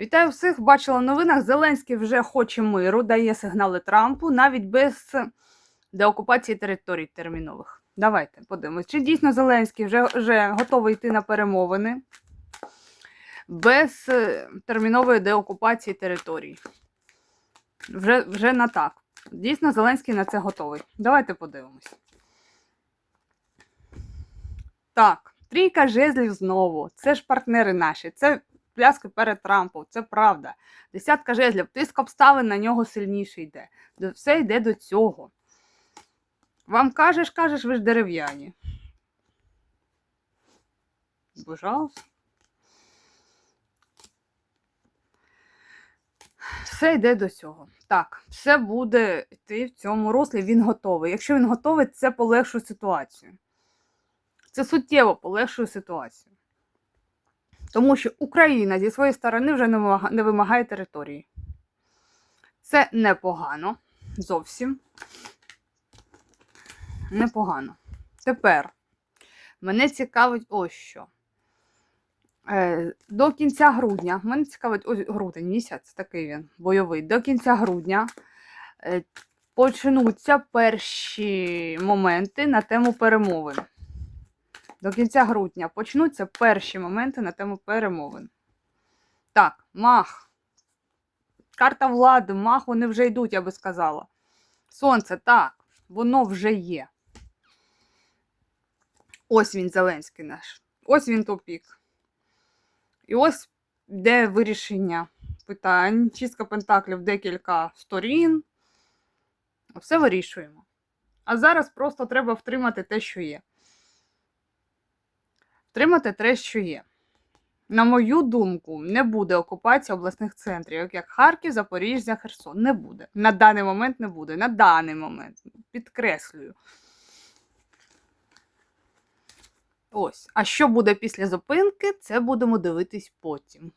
Вітаю всіх! Бачила в новинах. Зеленський вже хоче миру, дає сигнали Трампу навіть без деокупації територій термінових. Давайте подивимось, чи дійсно Зеленський вже, вже готовий йти на перемовини без е, термінової деокупації територій. Вже, вже на так. Дійсно, Зеленський на це готовий. Давайте подивимось. Так, трійка жезлів знову. Це ж партнери наші. Це пляски перед Трампом, це правда. Десятка жезлів, тиск обставин на нього сильніше йде. Все йде до цього. Вам кажеш, кажеш, ви ж дерев'яні. Пожалуйста. Все йде до цього. Так, все буде йти в цьому руслі, він готовий. Якщо він готовий, це полегшує ситуацію. Це суттєво полегшує ситуацію. Тому що Україна зі своєї сторони вже не вимага- не вимагає території. Це непогано. Зовсім. Непогано. Тепер мене цікавить ось що. Е, до кінця грудня, мене цікавить ось грудень місяць, такий він бойовий. До кінця грудня е, почнуться перші моменти на тему перемовин. До кінця грудня почнуться перші моменти на тему перемовин. Так, мах. Карта влади, мах, вони вже йдуть, я би сказала. Сонце, так, воно вже є. Ось він, Зеленський наш. Ось він тупік. І ось де вирішення питань. Чистка пентаклів декілька сторін. Все вирішуємо. А зараз просто треба втримати те, що є. Втримати те, що є. На мою думку, не буде окупації обласних центрів, як Харків, Запоріжжя, Херсон. Не буде. На даний момент не буде. На даний момент. Підкреслюю. Ось. А що буде після зупинки, це будемо дивитись потім.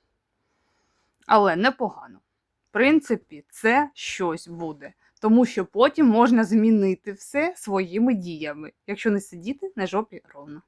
Але непогано. В принципі, це щось буде. Тому що потім можна змінити все своїми діями, якщо не сидіти на жопі ровно.